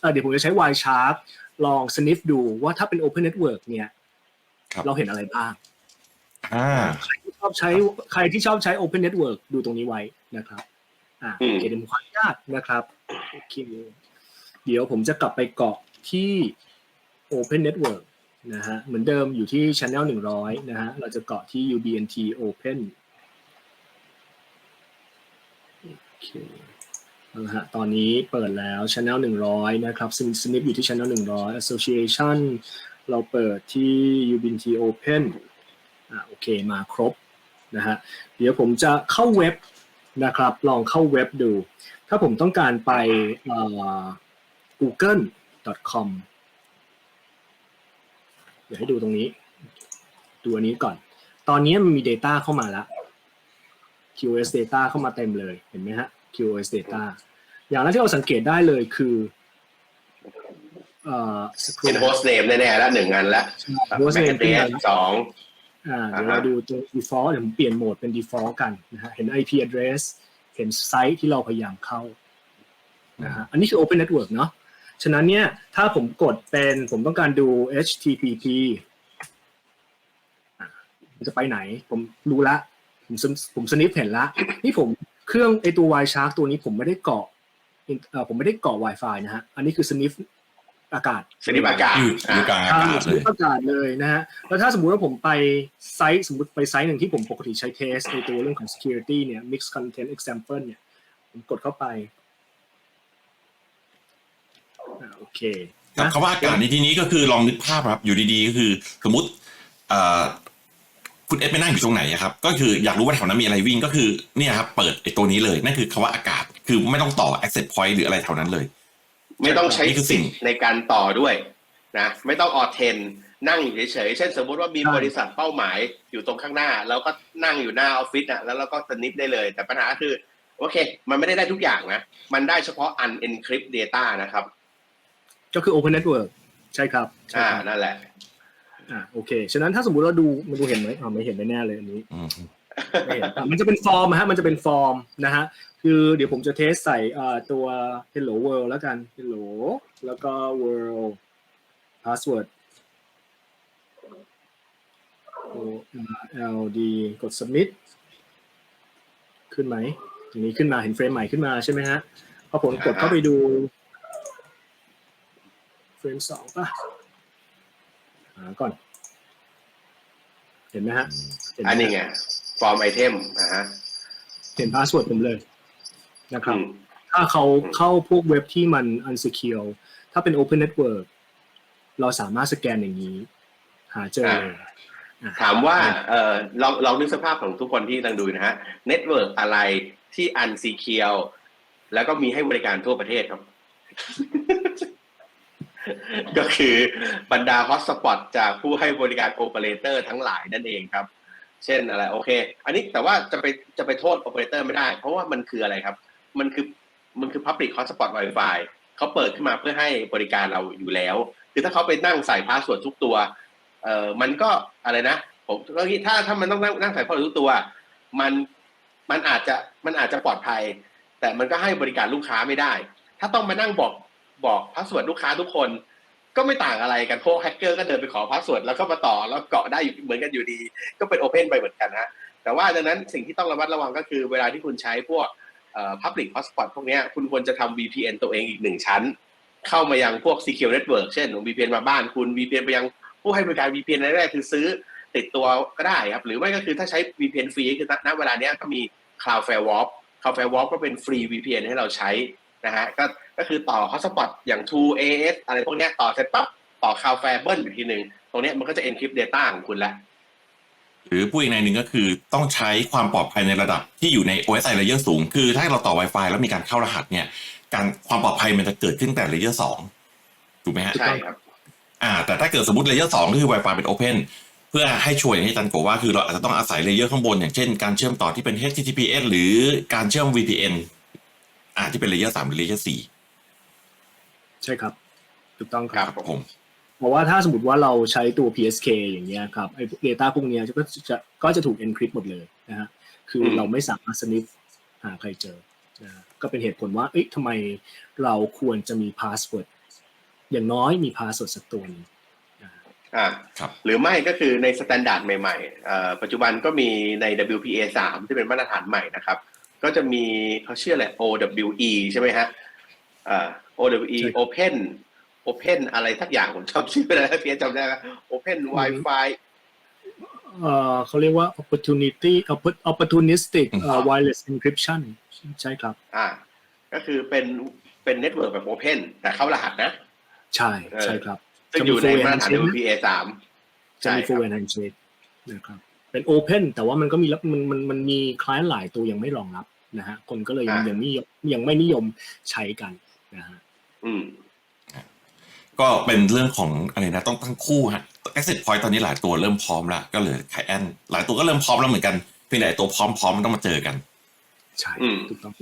เอ่อเดี๋ยวผมจะใช้ Wireshark ลอง sniff ดูว่าถ้าเป็น Open Network เนี่ยครับเราเห็นอะไรบ้างอ่าใครที่ชอบใช้ใครที่ชอบใช้ Open Network ดูตรงนี้ไว้นะครับ อ่าอืมโอเคเดี๋ยวผมขออนุญาตนะครับโอเคเดี๋ยวผมจะกลับไปเกาะที่ Open Network นะฮะเหมือนเดิมอยู่ที่ Channel 100 นะฮะเราจะเกาะที่ UBNT Open โอเค เอาละฮะตอนนี้เปิดแล้ว Channel 100 นะครับซึ่ง Snip อยู่ที่ Channel 100 Association เราเปิดที่ UBNT Open อ่าโอเคมาครบนะฮะเดี๋ยวผมจะเข้าเว็บนะครับ ลองเข้าเว็บดู ถ้าผมต้องการไป google.com เดี๋ยวให้ดูตรงนี้ ดูอันนี้ก่อน ตอนนี้มันมี Data เข้ามาแล้ว QoS Data เข้ามาเต็มเลยเห็นไหมฮะ QoS Data อย่างแรกที่เราสังเกตได้เลยคือเอ่อสักครู่เป็นนะโฮสต์เนมแน่ๆแล้วหนึ่งอันแล้ว Host name ขึ้นมาแแล้วสองอ่าเดี๋ยวอ่าฮะเราดูตัว default เดี๋ยวผมเปลี่ยนโหมดเป็น default กันนะฮะเห็น IP address เห็นไซต์ที่เราพยายามเข้านะฮะอันนี้คือ open network เนาะฉะนั้นเนี่ยถ้าผมกดเป็นผมต้องการดู HTTP อะมันจะไปไหน ผมรู้ละ ผมสนผมสนิปเห็นละ นี่ผม เครื่องไอตัว Wireshark ตัวนี้ผมไม่ได้เกาะเอ่อผมไม่ได้เกาะ Wi-Fi นะฮะ อันนี้คือสนิฟอากาศสนิมอากาศอยู่อยู่กลางอากาศสเลนิยฟอากาศเลยนะฮะ แล้วถ้าสมมุติว่าผมไปไซต์สมมติไปไซต์หนึ่งที่ผมปกติใช้เทสในตัวเรื่องของ security เนี่ย mix content example เนี่ย ผมกดเข้าไปอ่าโอเคครับนะคำว่าอากาศในที่นี้ก็คือลองนึกภาพครับ อยู่ดีๆก็คือ สมมติเอ่อ คุณเอสไปนั่งอยู่ตรงไหนอะครับ ก็คืออยากรู้ว่าแถวนั้นมีอะไรวิ่งก็คือเนี่ยครับเปิดไอ้ตัวนี้เลยนั่นคือคำว่าอากาศคือไม่ต้องต่อ access point หรืออะไรแถวนั้นเลย ไม่ต้องใช้นี่คือสิ่สิทงธิ์ในการต่อด้วยนะไม่ต้องออเทนนั่งอยู่เฉยๆเช่นสมมติว่ามีใช่บริษัทเป้าหมายอยู่ตรงข้างหน้า แล้วก็นั่งอยู่หน้าออฟฟิศอะแล้วเราก็สนิปได้เลย แต่ปัญหาคือโอเค มันไม่ได้ได้ทุกอย่างนะ มันได้เฉพาะ unencrypt data นะครับ ก็คือ open network ใช่ครับใช่อ่าครับนั่นแหละ อ่าโอเค ฉะนั้นถ้าสมมุติเราดูมันดูเห็นไหมอ๋อไม่เห็นแน่ๆเลยอันนี้อืมไม่เห็นอะมันจะเป็นฟอร์มนะฮะมันจะเป็นฟอร์มนะฮะคือเดี๋ยวผมจะเทสใส่อ่าตัว hello world แล้วกัน hello แล้วก็ world password O R L D กด submit ขึ้นไหมตรงนี้ขึ้นมาเห็นเฟรมใหม่ขึ้นมาใช่ไหมฮะพอผมกดเข้าไปดูเฟรมสองป่ะ หาก่อน เห็นไหมฮะเห็ไหมอันฮะนี้ไงฟอร์มไอเทมนะฮะเห็นพาสเวิร์ดผมเลยนะครับอืมถ้าเขาอืมเข้าพวกเว็บที่มัน unsecure ถ้าเป็น open network เราสามารถสแกนอย่างนี้ หาเจอเลยอะถามว่าเอ่อลองลองนึกสภาพของทุกคนที่กำลังดูนะฮะเน็ตเวิร์กอะไรที่อันซีเคียวแล้วก็มีให้บริการทั่วประเทศครับ ก็คือบรรดาฮอตสปอตจากผู้ให้บริการโอเปอเรเตอร์ทั้งหลายนั่นเองครับ เช่นอะไร โอเค อันนี้แต่ว่าจะไปจะไปโทษโอเปอเรเตอร์ไม่ได้ เพราะว่ามันคืออะไรครับ มันคือมันคือ Public Hotspot Wi-Fi เขาเปิดขึ้นมาเพื่อให้บริการเราอยู่แล้ว คือถ้าเขาไปนั่งใส่พาสเวิร์ดทุกตัว เอ่อมันก็อะไรนะ ผมก็คิดถ้าถ้ามันต้องนั่งนั่งใส่พาสเวิร์ดทุกตัว มันมันอาจจะมันอาจจะปลอดภัย แต่มันก็ให้บริการลูกค้าไม่ได้ ถ้าต้องมานั่งบอก บอกพาสเวิร์ดลูกค้าทุกคน ก็ไม่ต่างอะไรกันพวกแฮกเกอร์ก็เดินไปขอพาสเวิร์ดแล้วก็มาต่อแล้วเกาะได้อยู่เหมือนกันอยู่ดี ก็เป็นโอเพนไปเหมือนกันนะแต่ว่าดังนั้นสิ่งที่ต้องระมัดระวังก็คือเวลาที่คุณใช้พวกเอ่อ public hotspot พวกนี้คุณควรจะทำ VPN ตัวเองอีกหนึ่งชั้น เข้ามายังพวก secure network เช่น VPN มาบ้านคุณ VPN ไปยังผู้ให้บริการ VPN แรกๆคือซื้อติดตัวก็ได้ครับ หรือไม่ก็คือถ้าใช้ VPN ฟรีคือณเวลานี้ก็มี Cloud Firewall Cloud Firewall ก็เป็นฟรี VPN ให้เราใช้นะฮะก็ ก็คือต่อ hotspot อย่าง True AS อะไรพวกเนี้ยต่อเสร็จปั๊บต่อ Cloud Fair เบิ้ลอีกทีหนึ่งตรงเนี้ยมันก็จะ encrypt data ของคุณแล้ว หรือพูดอีกในหนึ่งก็คือต้องใช้ความปลอดภัยในระดับที่อยู่ใน OSI layer สูง คือถ้าเราต่อ Wi-Fi แล้วมีการเข้ารหัสเนี่ย การความปลอดภัยมันจะเกิดขึ้นแต่ layer สองถูกไหมฮะใช่ครับอ่า แต่ถ้าเกิดสมมติ layer สองก็คือ Wi-Fi เป็น open เพื่อให้ช่วยอย่างที่อาจันโกว่าคือเราอาจจะต้องอาศัย layer ข้างบน อย่างเช่นการเชื่อมต่อที่เป็น HTTPS หรือการเชื่อม VPN อ่าที่เป็น layer สามหรือ layer สี่ ใช่ครับ ถูกต้องคครัรับบผม เพราะว่าถ้าสมมติว่าเราใช้ตัว PSK อย่างเงี้ยครับไอ้ data พวกเนี้ยก็จะก็จะถูก encrypt หมดเลยนะฮะคืออมเราไม่สามารถ sniff หาใครเจอนะฮะก็เป็นเหตุผลว่าเอ๊ะทำไมเราควรจะมี password อย่างน้อยมีพาสเวิร์ดสักตัวหนึงนะฮะอ่าครับหรือไม่ก็คือในสแตนดาร์ดใหม่ๆเอ่อปัจจุบันก็มีใน WPA 3ที่เป็นมาตรฐานใหม่นะครับ ก็จะมีเขาชื่ออะไร OWE ใช่ไหมฮะอ่า OWE ใช่ Open Open อะไรสักอย่างผมจำชื่อไม่ได้แล้วเพียจำได้ไหม Open Wi-Fi เอ่อเขาเรียกว่า opportunity opportunistic เอ่ออืม wireless encryption ใช่ครับ อ่า ก็คือเป็นเป็นเน็ตเวิร์กแบบ Open แต่เข้ารหัสนะ ใช่เออใช่ครับซึ่งอยู่ในมาตรฐานจะมี WPA 3จะใช่มีค full รับ handshake นะครับเป็น open แต่ว่ามันก็มีรับมันมันมันมีคล้ายหลายตัวยังไม่รองรับนะฮะคนก็เลยยังอ่ายัยังไม่ยยังไม่นิยมใช้กัน นะฮะอืมก็เป็นเรื่องของอะไรนะต้องทั้งคู่ฮะ exit point ตอนนี้หลายตัวเริ่มพร้อมแล้วก็เหลยไคแอนหลายตัวก็เริ่มพร้อมแล้วเหมือนกันเพียงแต่ไอ้ตัวพร้อมพร้อมมันต้องมาเจอกัน ใช่อืมถูกต้อง